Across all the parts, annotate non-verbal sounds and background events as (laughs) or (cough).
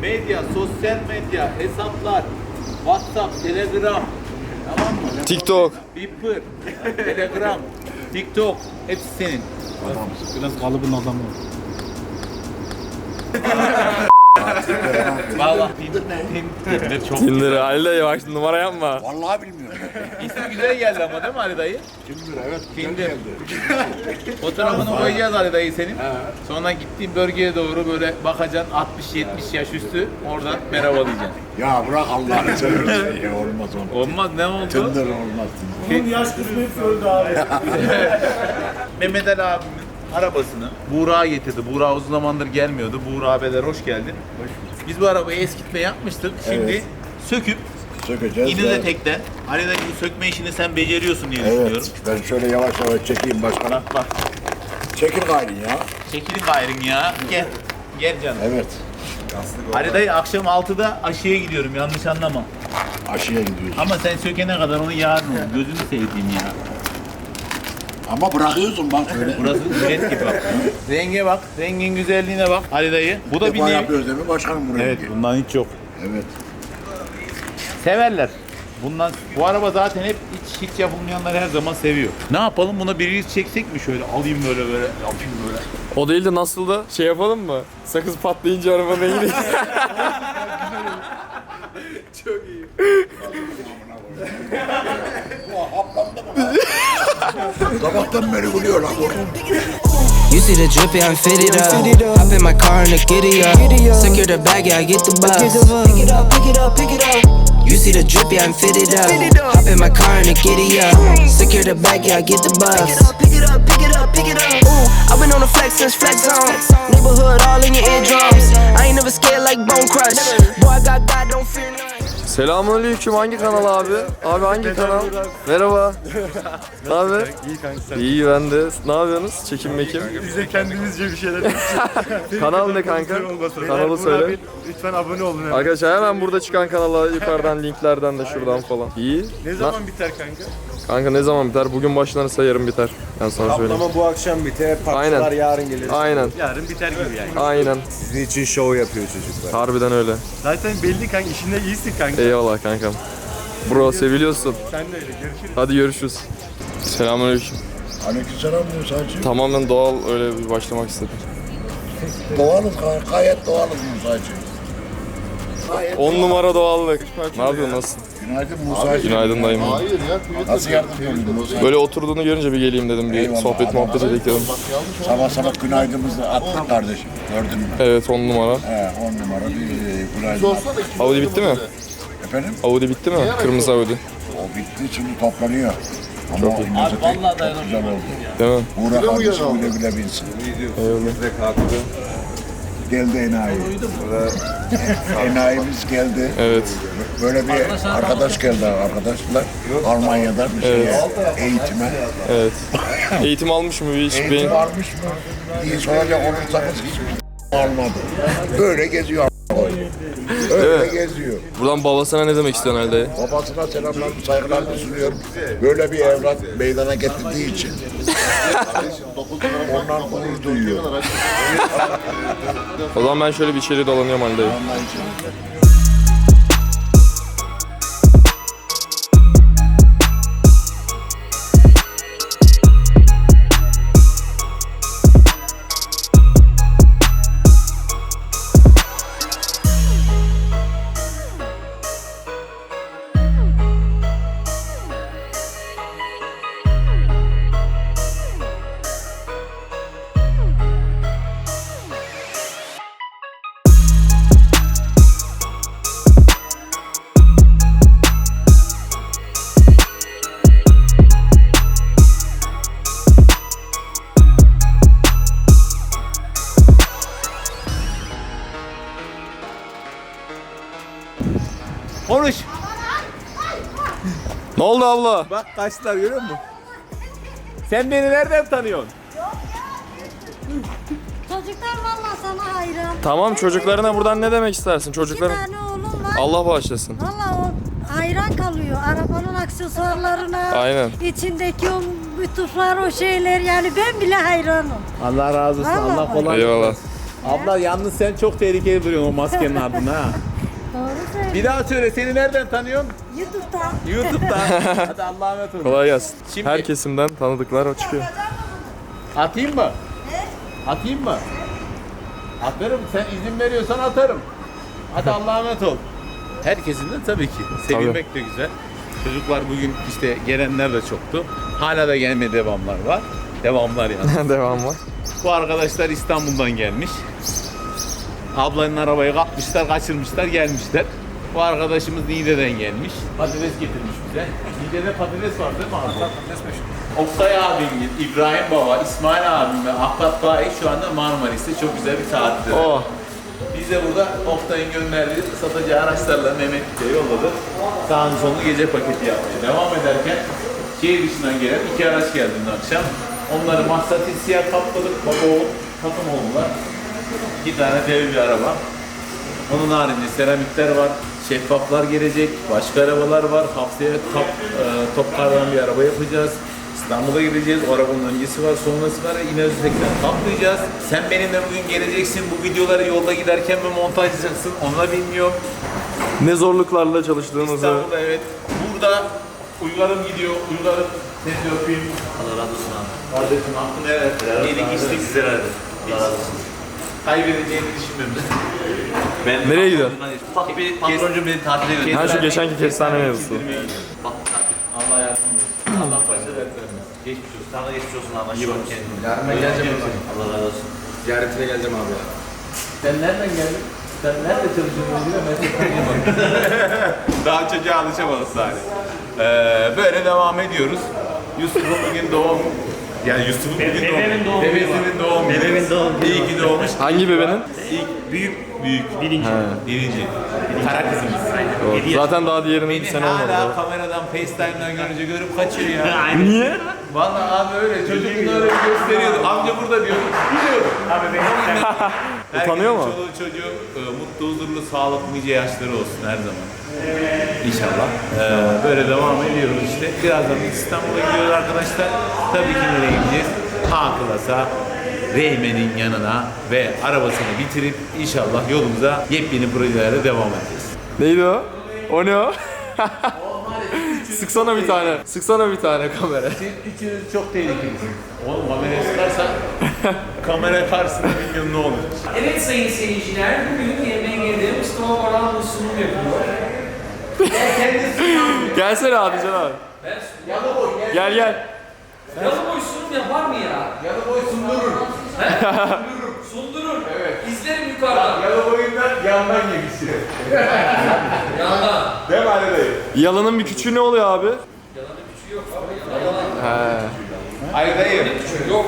medya, sosyal medya, hesaplar, WhatsApp, Telegram, tamam mı? TikTok. Viber, Telegram, TikTok hepsi senin. Biraz kalıbın adamı. (laughs) Valla Tinder çok Tinder Ali dayı bak şimdi numara yapma. Vallahi bilmiyorum. İsmi güzel geldi ama değil mi Ali dayı? Kimdir evet. Tinder. (laughs) Fotoğrafını koyacağız Ali dayı senin. Sonra gittiğin bölgeye doğru böyle bakacaksın 60-70 yaş üstü oradan merhaba diyeceksin. Ya bırak Allah'ını (laughs) seversen ya olmaz olmaz. Olmaz ne oldu? Tinder olmaz. Bunun yaş kısmı hep öldü abi. (laughs) Mehmet Ali abimin arabasını Buğra getirdi. Buğra uzun zamandır gelmiyordu. Buğra abiler hoş geldin. Biz bu arabayı eskitme yapmıştık. Şimdi Evet. söküp Sökeceğiz. yine de ve- tekten. Hani de bu sökme işini sen beceriyorsun diye düşünüyorum. Evet. Ben şöyle yavaş yavaş çekeyim başkana. Bak Çekil gayrı ya. çekilin gayrın ya. Gel. Gel canım. Evet. Ali dayı akşam 6'da aşıya gidiyorum yanlış anlama. Aşıya gidiyoruz. Ama sen sökene kadar onu yarın ol. Gözünü seveyim ya. Ama bırakıyorsun bak öyle. Burası ücret gibi bak. Renge bak. Rengin güzelliğine bak Ali dayı. Bu da Bir nevi. yapıyoruz değil mi başkanım buraya? Evet bundan hiç yok. Evet. Severler. Bundan bu araba zaten hep hiç hiç yapılmayanlar her zaman seviyor. Ne yapalım buna bir reels çeksek mi şöyle alayım böyle böyle yapayım böyle. O değil de nasıl da şey yapalım mı? Sakız patlayınca arabanın rengi Sabahtan beri gülüyor lan. You see the drippy, I'm fitted up. Hop in my car and the giddy up. Secure the bag, yeah, I get the bus. Pick it up, pick it up, pick it up. You see the drippy, I'm fitted up. Hop in my car and the giddy up. Secure the bag, yeah, I get the bus. Pick it up, pick it up, pick it up. Ooh, I've been on the flex since flex zone. Neighborhood all in your eardrums. I ain't never scared like bone crush. Boy, I got God, don't fear none. Selamünaleyküm hangi kanal abi? Abi hangi kanal? Merhaba. (laughs) ne haber? İyi kanka sen. İyi ben de. Ne yapıyorsunuz? Çekim mekim. Biz de kendimizce bir şeyler (laughs) Kanal ne kanka? Kanalı söyle. Lütfen abone olun. Arkadaşlar hemen burada çıkan kanala yukarıdan linklerden de şuradan falan. İyi. Ne zaman biter kanka? Kanka ne zaman biter? Bugün başlanırsa yarın biter. Ben sana söyleyeyim. Ama bu akşam biter, parçalar Aynen. yarın gelir. Aynen. Yarın biter gibi yani. Aynen. Sizin için show yapıyor çocuklar. Harbiden öyle. Zaten belli kanka işinde iyisin kanka. Eyvallah kankam. Bro seviliyorsun. Sen de öyle görüşürüz. Hadi görüşürüz. Selamünaleyküm. Aleykümselam diyor sadece. Tamamen doğal öyle bir başlamak istedim. Doğalız gay- gayet doğalız Musa'cığım. Gayet 10 numara doğallık. Ne yapıyorsun nasılsın? Günaydın Musa'cığım. Günaydın dayım. Nasıl yardımcı Musa? Böyle oturduğunu görünce bir geleyim dedim. Bir Eyvallah, sohbet abi. muhabbet edelim dedim. Sabah sabah günaydınımızı attık kardeşim. Gördün mü? Evet 10 numara. He on numara bir e, günaydın. Audi bitti mi? Efendim? Audi bitti mi? Kırmızı Audi. O bitti şimdi toplanıyor. Ama o lezzeti çok güzel oldu. Değil mi? Uğra kardeşim güle güle bilsin. Geldi enayi. Enayimiz geldi. Evet. Böyle bir arkadaş geldi arkadaşlar. Almanya'dan bir şeye, eğitime. Evet. Eğitim almış mı bir iş? Eğitim Beyin... almış mı diye soracak olursanız hiçbir almadı. Böyle geziyor. Öyle geziyor. Buradan babasına ne demek istiyorsun Elde? Babasına selamlarımı, saygılarımı sunuyorum. Böyle bir evlat meydana getirdiği için. Ondan gurur duyuyor. O zaman ben şöyle bir içeri dolanıyorum. Ondan için. Ne oldu abla? Bak kaçtılar görüyor musun? Sen beni nereden tanıyorsun? Çocuklar valla sana hayran. Tamam çocuklarına buradan ne demek istersin? İki Çocukların tane oğlum var. Allah bağışlasın. Valla o hayran kalıyor. Arabanın aksesuarlarına. Aynen. içindeki o bütuflar o şeyler yani ben bile hayranım. Allah razı olsun. Vallahi Allah kolay Eyvallah. Abla yalnız sen çok tehlikeli duruyorsun o maskenin ardında ha. (laughs) Doğru söylüyorsun. Bir daha söyle seni nereden tanıyorsun? YouTube'da. YouTube'da. (laughs) Hadi Allah'a emanet olun. Kolay gelsin. Şimdi- Her kesimden tanıdıklar o çıkıyor. Atayım mı? Atayım mı? Atarım. Sen izin veriyorsan atarım. Hadi Allah'a emanet ol. Herkesin de tabii ki. Sevilmek de güzel. Çocuklar bugün işte gelenler de çoktu. Hala da gelme devamlar var. Devamlar yani. (laughs) Devam var. Bu arkadaşlar İstanbul'dan gelmiş. Ablanın arabayı kapmışlar, kaçırmışlar, gelmişler. Bu arkadaşımız Niğde'den gelmiş. Patates getirmiş bize. Niğde'de patates var değil mi abi? Patates meşhur. Oktay abim, İbrahim Baba, İsmail abim ve Ahmet Bayi şu anda Marmaris'te çok güzel bir tatilde. Oh. Biz de burada Oktay'ın gönderdiği satacağı araçlarla Mehmet Bey'e yolladık. Sağın sonu gece paketi yapmış. Devam ederken şehir dışından gelen iki araç geldi dün akşam. Onları Maserati siyah kapladık. Baba oğul takım oldular. İki tane dev bir araba. Onun haricinde seramikler var, şeffaflar gelecek, başka arabalar var. Haftaya top, e, topkardan bir araba yapacağız. İstanbul'a gideceğiz. O arabanın öncesi var, sonrası var. Yine Özbek'ten kaplayacağız. Sen benimle bugün geleceksin. Bu videoları yolda giderken mi montajlayacaksın? Onu da bilmiyorum. Ne zorluklarla çalıştığımızı. İstanbul'da evet. Burada Uygar'ım gidiyor. Uygar'ım seni öpeyim. Allah razı olsun abi. Kardeşim hakkını helal et. Yedik içtik. Sizler Allah razı olsun. Kaybedeceğini düşünmüyorum. Ben Nereye gidiyorsun? Ufak bir patroncum beni tatile götürdü. Ha şu geçenki kestane mevzusu. Bak, Allah yardım etsin. (clears throat) Allah başa dert vermesin. Geçmiş olsun. Sana da geçmiş olsun abi. İyi bak kendine. Yarın geleceğim Allah razı olsun. Ziyaretine geleceğim abi. Sen nereden geldin? Sen nerede çalışıyorsun? Ben seni tanıyamadım. (laughs) Daha çocuğa alışamadı Salih. Ee, böyle devam ediyoruz. Yusuf'un bugün doğum yani Yusuf'un bugün doğum Bebesinin doğum günü. Bebeğimin doğum günü. İyi ki doğmuş. Hangi bebenin? İlk büyük büyük. Birinci. Birinci. Kara kızımız. Doğru. Zaten daha diğerinin bir Beni sene olmadı. hala daha. kameradan FaceTime'dan görünce görüp kaçıyor ya. (laughs) Niye? Vallahi abi öyle. Çocuk bunu öyle bir gösteriyordu. Amca burada diyor. Biliyorum. Abi ben Utanıyor mu? Çoluğu çocuğu e, mutlu, huzurlu, sağlıklı nice yaşları olsun her zaman. İnşallah. Ee, böyle devam ediyoruz işte. Birazdan İstanbul'a gidiyoruz arkadaşlar. Tabii ki nereye gideceğiz? Akılasa Reymen'in yanına ve arabasını bitirip inşallah yolumuza yepyeni projelerle devam edeceğiz. Neydi o? O ne o? (laughs) Sıksana bir tane. Sıksana bir tane kamera. Siz üçünüz çok tehlikelisiniz. Oğlum kameraya sıkarsan (laughs) kamera karşısında bilmiyorum ne olur. Evet sayın seyirciler, bugün YMG'de Mustafa Baran bir sunum yapıyor. Gelsene abi Can abi. Gel gel. Yalı boy sunum yapar mı ya? Yalı boy sundurur. (laughs) Sundurur. Evet. İzlerim yukarıdan. Yalı boyundan yandan yemişsin. (laughs) Yandan. Değil mi Ali dayı? Yalının bir küçüğü ne oluyor abi? Ali dayı. Yok.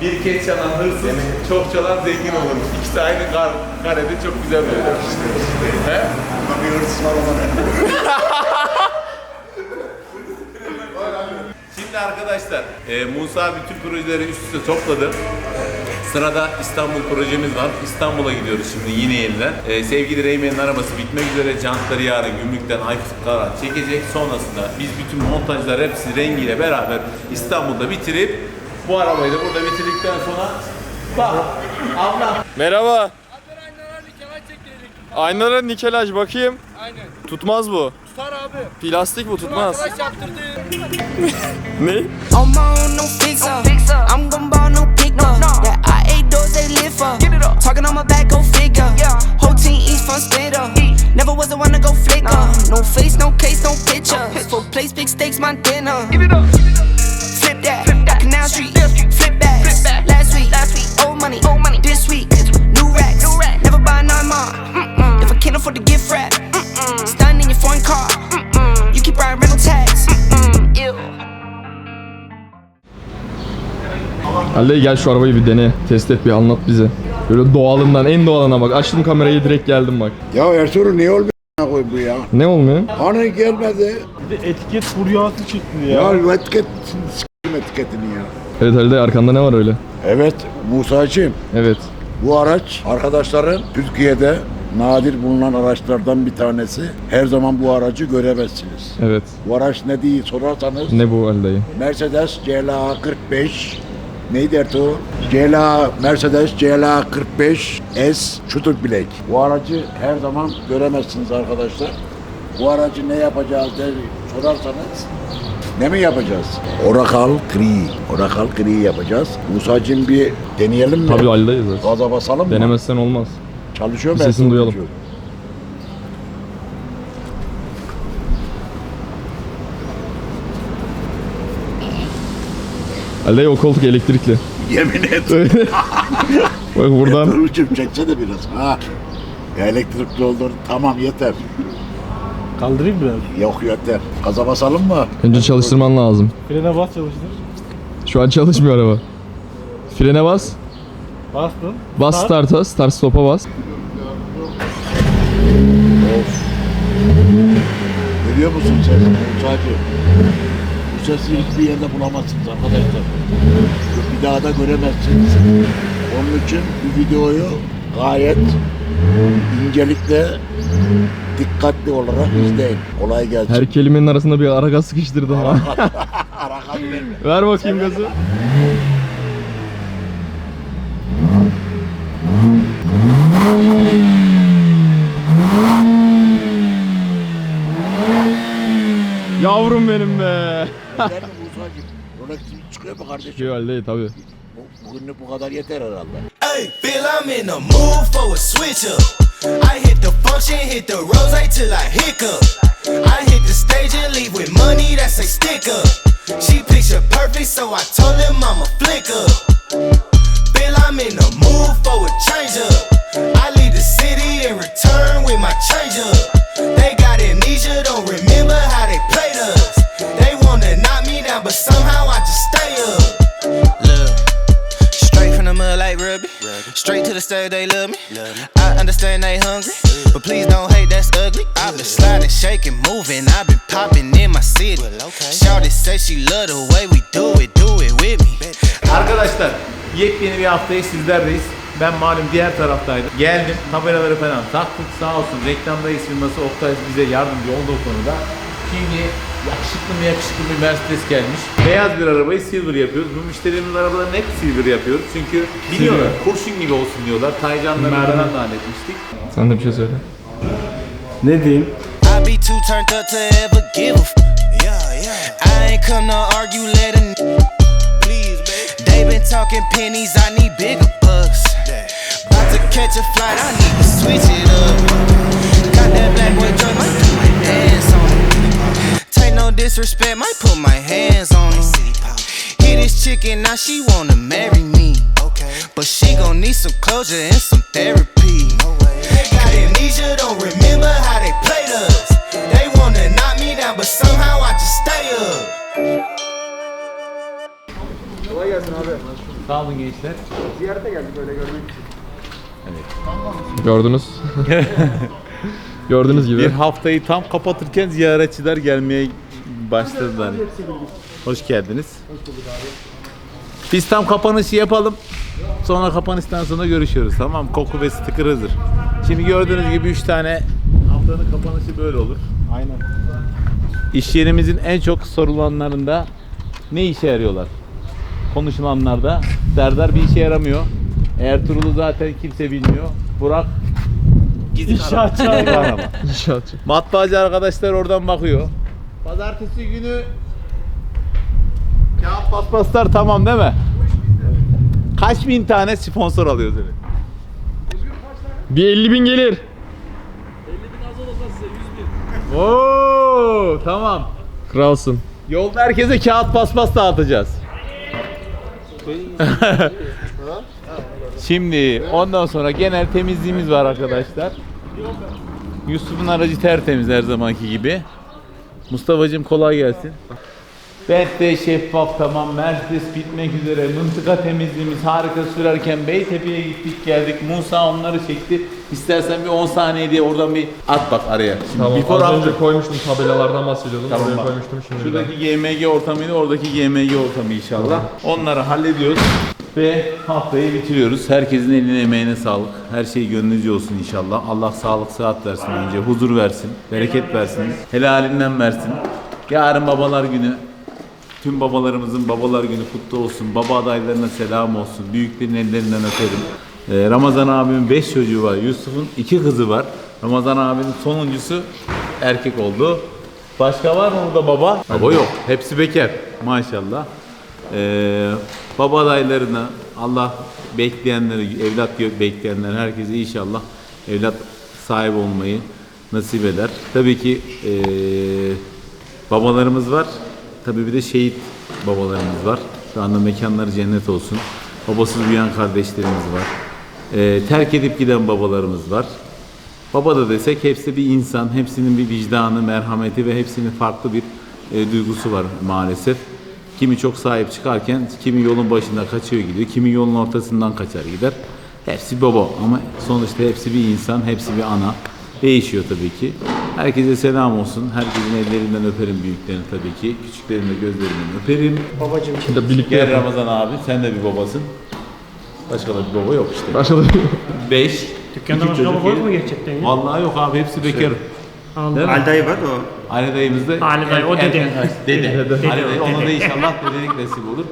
Bir kez çalan hırsız, çok çalan zengin olur. İkisi aynı kar, karede çok güzel böyle. He? Bir hırsız var ona. Şimdi arkadaşlar, e, Musa bütün projeleri üst üste topladı. Sırada İstanbul projemiz var. İstanbul'a gidiyoruz şimdi yine yeniden. E, sevgili Reymen'in arabası bitmek üzere. Jantları yarın gümrükten Aykut Karan çekecek. Sonrasında biz bütün montajlar hepsi rengiyle beraber İstanbul'da bitirip bu arabayı da burada bitirdikten sonra bak abla Merhaba. Aynara nikelaj bakayım. Aynen. Tutmaz bu. Tutar abi. Plastik bu tutmaz. ne? I ate doors, they live for. Talking on my back, go figure. Whole team eats fun spitter. Never was the one to go flicker. Uh-huh. No face, no case, no pictures. Full place, big steaks, my dinner. Give it up. Flip that, Ali gel şu arabayı bir dene. Test et bir anlat bize. Böyle doğalından en doğalına bak. Açtım kamerayı direkt geldim bak. Ya Ertuğrul niye olmuyor koy bu ya? Ne olmuyor? Hani gelmedi. Etiket furyası çıktı Ya, etiket s**tim etiketini ya. Evet Ali dayı, arkanda ne var öyle? Evet Musa'cığım Evet. bu araç arkadaşların Türkiye'de nadir bulunan araçlardan bir tanesi. Her zaman bu aracı göremezsiniz. Evet. Bu araç ne diye sorarsanız Ne bu Ali dayı? Mercedes CLA 45 Neydi Ertuğrul? CLA Mercedes CLA 45 S Shooter Black. Bu aracı her zaman göremezsiniz arkadaşlar. Bu aracı ne yapacağız diye sorarsanız ne mi yapacağız? Oracle Gri. Oracle Gri yapacağız. Musa'cığım bir deneyelim mi? Tabii zaten. Gaza basalım mı? Denemezsen olmaz. Çalışıyor mu? Bir sesini Ertuğrul? duyalım. Ali o koltuk elektrikli. Yemin et. (laughs) Bak buradan Ertuğrul'cum çeksene biraz. Ha. Elektrikli olur. Tamam yeter. Kaldırayım biraz. Yok yeter. Gaza basalım mı? önce çalıştırman lazım. Frene bas çalıştır. Şu an çalışmıyor araba. Frene bas. Bastın. Bas start'a, start stop'a bas. Görüyor musun ses? Musa'cığım. Sesi hiçbir yerde bulamazsınız arkadaşlar. Bir daha da göremezsiniz. Onun için bu videoyu gayet incelikle dikkatli olarak izleyin. Kolay gelsin. Her kelimenin arasında bir ara gaz sıkıştırdın ha. Arakan verme. Ver bakayım gazı. Yavrum benim be. Çıkıyor mu kardeşim? Çıkıyor halde Bugünlük bu kadar yeter herhalde. Hey, feel I'm in the mood for a switch up. I hit the function, hit the rose till I hiccup. I hit the stage and leave with money that say stick up. She picture perfect, so I told him I'm a flick up. Feel I'm in the mood for a change up. I leave the city and return with my change up. They got amnesia, don't Straight to the stage, they love me. I understand they hungry, but please don't hate, that's ugly. I've been sliding, shaking, moving. I've been popping in my city. Shawty say she love the way we do it, do it with me. Arkadaşlar yepyeni bir haftayı sizlerdeyiz. Ben malum diğer taraftaydım. Geldim tabelaları falan taktık sağ olsun reklamdayız firması Oktay bize yardımcı oldu o konuda. Şimdi yakışıklı mı yakışıklı bir Mercedes gelmiş. Beyaz bir arabayı silver yapıyoruz. Bu müşterilerimiz arabalarını hep silver yapıyoruz. Çünkü biliyorlar kurşun gibi olsun diyorlar. Taycanları falan da halletmiştik. Sen de bir şey söyle. Ne diyeyim? I be too turned up to ever give a f- Yeah, yeah. I ain't come to argue, let a n- Please, babe. They been talking pennies, I need bigger bucks. About to catch a flight, I need to switch it up. Got that black boy drunk, no disrespect, might put my hands on it. Hit this chicken, now she wanna marry me. But she gon' need some closure and some therapy. Got amnesia, don't remember how they played us. They wanna knock me down, but somehow I just stay up. Sağ olun gençler. Gördünüz. (laughs) Gördüğünüz gibi. Bir haftayı tam kapatırken ziyaretçiler gelmeye başladılar. Hoş geldiniz. Biz tam kapanışı yapalım. Sonra kapanıştan sonra görüşüyoruz. Tamam Koku ve sticker hazır. Şimdi gördüğünüz gibi 3 tane haftanın kapanışı böyle olur. Aynen. İş yerimizin en çok sorulanlarında ne işe yarıyorlar? Konuşulanlarda Serdar bir işe yaramıyor. Ertuğrul'u zaten kimse bilmiyor. Burak İnşaatçı gizli abi. arama. İnşaatçı. Matbaacı arkadaşlar oradan bakıyor. Pazartesi günü kağıt paspaslar tamam değil mi? Kaç bin tane sponsor alıyor seni? Bir 50 bin gelir. Oo tamam. Kralsın. Yolda herkese kağıt paspas dağıtacağız. (laughs) Şimdi ondan sonra genel temizliğimiz var arkadaşlar. Yusuf'un aracı tertemiz her zamanki gibi. Mustafa'cığım kolay gelsin. Bentley şeffaf tamam. Mercedes bitmek üzere. Mıntıka temizliğimiz harika sürerken Beytepe'ye gittik geldik. Musa onları çekti. İstersen bir 10 saniye diye oradan bir at bak araya. Şimdi Tamam before az after. önce koymuştum tabelalardan bahsediyordum. Tamam Oraya bak. koymuştum şimdi. Şuradaki GMG ortamıyla oradaki GMG ortamı inşallah. Onları hallediyoruz ve haftayı bitiriyoruz. Herkesin eline emeğine sağlık. Her şey gönlünüzce olsun inşallah. Allah sağlık sıhhat versin önce. Huzur versin. Bereket versin. Helalinden versin. Yarın babalar günü. Tüm babalarımızın babalar günü kutlu olsun. Baba adaylarına selam olsun. Büyüklerin ellerinden öperim. Ee, Ramazan abimin 5 çocuğu var. Yusuf'un 2 kızı var. Ramazan abinin sonuncusu erkek oldu. Başka var mı burada baba? Baba yok. Hepsi bekar. Maşallah. Ee, baba Allah bekleyenleri, evlat bekleyenler herkese inşallah evlat sahibi olmayı nasip eder. Tabii ki ee, babalarımız var. Tabii bir de şehit babalarımız var. Şu anda mekanları cennet olsun. Babasız büyüyen kardeşlerimiz var. Ee, terk edip giden babalarımız var. Baba da desek hepsi bir insan, hepsinin bir vicdanı, merhameti ve hepsinin farklı bir e, duygusu var maalesef. Kimi çok sahip çıkarken, kimi yolun başında kaçıyor gidiyor, kimi yolun ortasından kaçar gider. Hepsi baba ama sonuçta hepsi bir insan, hepsi bir ana. Değişiyor tabii ki. Herkese selam olsun. Herkesin ellerinden öperim büyüklerini tabii ki. Küçüklerin de gözlerinden öperim. Şimdi birlikte Gel yapalım. Ramazan abi, sen de bir babasın. Başka da bir baba yok işte. Başladı. 5. Dükkanda başka baba yok mu gerçekten ya? Vallahi yok abi hepsi bekar. Mi? Ali dayı var da o. Ali dayımız da Ali dayı, o erken dede. Ali dayı, ona da inşallah dedelik nasip olur.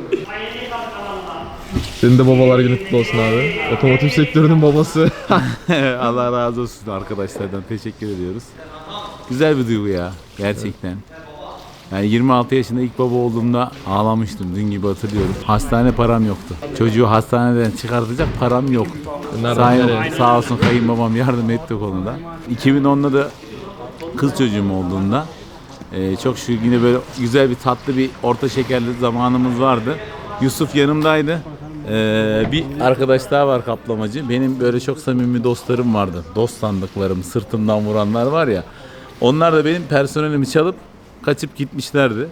Senin de babalar günü kutlu olsun abi. Otomotiv sektörünün babası. (laughs) Allah razı olsun arkadaşlardan. Teşekkür ediyoruz. Güzel bir duygu ya. Gerçekten. Yani 26 yaşında ilk baba olduğumda ağlamıştım. Dün gibi hatırlıyorum. Hastane param yoktu. Çocuğu hastaneden çıkartacak param yok. Nereden nereye? sağ olsun kayınbabam yardım etti o konuda. 2010'da da kız çocuğum olduğunda e, çok şükür yine böyle güzel bir tatlı bir orta şekerli zamanımız vardı. Yusuf yanımdaydı. E, bir arkadaş daha var kaplamacı. Benim böyle çok samimi dostlarım vardı. Dost sandıklarım, sırtımdan vuranlar var ya. Onlar da benim personelimi çalıp kaçıp gitmişlerdi.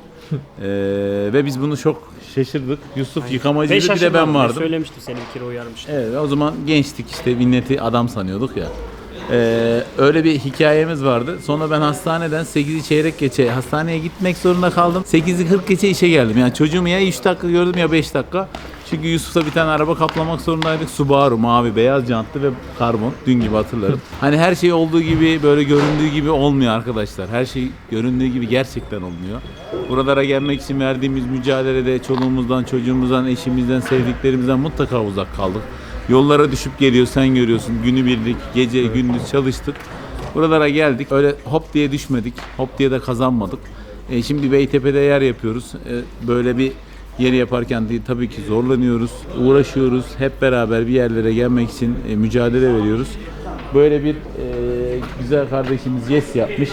E, ve biz bunu çok şaşırdık. Yusuf yıkamacıydı bir de ben vardım. Söylemiştim seni bir kere uyarmıştım. Evet o zaman gençtik işte minneti adam sanıyorduk ya. Ee, öyle bir hikayemiz vardı. Sonra ben hastaneden 8'i çeyrek geçe hastaneye gitmek zorunda kaldım. 8'i 40 geçe işe geldim. Yani çocuğumu ya 3 dakika gördüm ya 5 dakika. Çünkü Yusuf'ta bir tane araba kaplamak zorundaydık. Subaru mavi beyaz jantlı ve karbon. Dün gibi hatırlarım. (laughs) hani her şey olduğu gibi böyle göründüğü gibi olmuyor arkadaşlar. Her şey göründüğü gibi gerçekten olmuyor. Buralara gelmek için verdiğimiz mücadelede çoluğumuzdan, çocuğumuzdan, eşimizden, sevdiklerimizden mutlaka uzak kaldık. Yollara düşüp geliyor sen görüyorsun. Günü birlik, gece gündüz çalıştık. Buralara geldik. Öyle hop diye düşmedik. Hop diye de kazanmadık. E, şimdi Beytepe'de yer yapıyoruz. E, böyle bir yeri yaparken değil, tabii ki zorlanıyoruz, uğraşıyoruz. Hep beraber bir yerlere gelmek için e, mücadele veriyoruz. Böyle bir e, güzel kardeşimiz yes yapmış.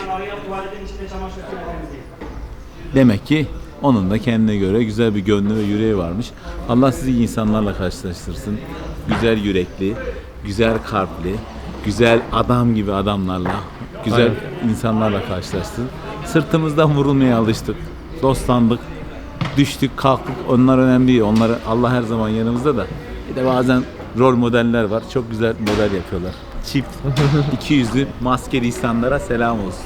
Demek ki onun da kendine göre güzel bir gönlü ve yüreği varmış. Allah sizi insanlarla karşılaştırsın. Güzel yürekli, güzel kalpli, güzel adam gibi adamlarla, güzel insanlarla karşılaştırsın. Sırtımızdan vurulmaya alıştık. Dostlandık, düştük, kalktık. Onlar önemli değil. Onları Allah her zaman yanımızda da. Bir de bazen rol modeller var. Çok güzel model yapıyorlar. Çift, (laughs) iki yüzlü, maskeli insanlara selam olsun.